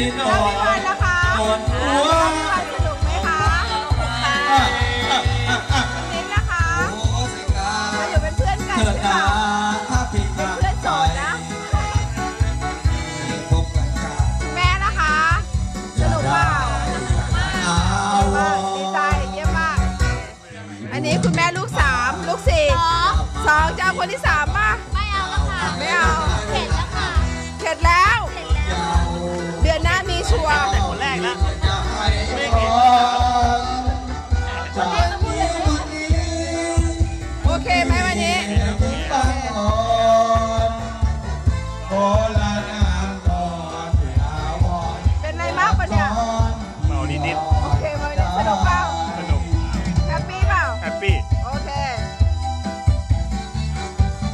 ล่พี่พรล่ะคะพี่พรสนุกไหมคะนิดนะคะมาอยู่เป็นเพื่อนกันหรือเปล่าเป็นเพื่อนโสดนะ แม่นะคะ สนุกเปล่าดีใจเยี่ยมมาก อันนี้คุณแม่ลูกสามลูกสี่สองจะาคนที่สามป่ะ ไม่เอาแล้วค่ะ ไม่เอาเห็น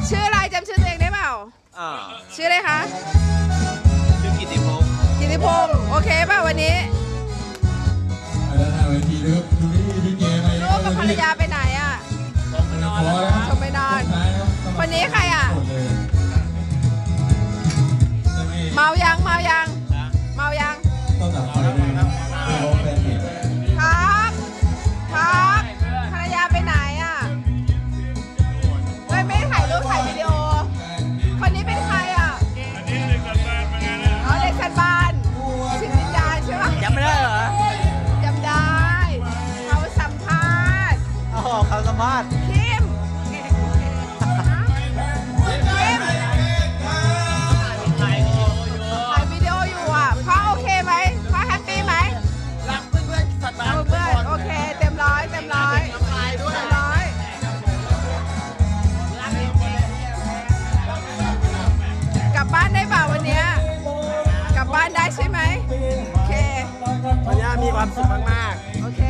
ชื่ออะไรจำชื่อตัวเองได้เปล่า อ่าชื่ออะไรคะ ชื่อกิติพงศ์กิติพงศ์โอเคเปล่าวันนี้แล้วหน้าเวทีนะครับดูาสัมภาษณ์คิมคิมถ่ายวิดีโออยู่ถ่ายวิดีโออยู่อะพ่อโอเคไหมพ่อแฮปปี้ไหมรักเพื่อนๆสัตว์บ้านเอาเพื่อนโอเค เต็มร้อยเต็มร้อยตายด้วยเต็มร้อยกลับบ้านได้เปล่าวันเนี้ยกลับบ้านได้ใช่ไหมโอเควันนี้มีความสุขมากโอเค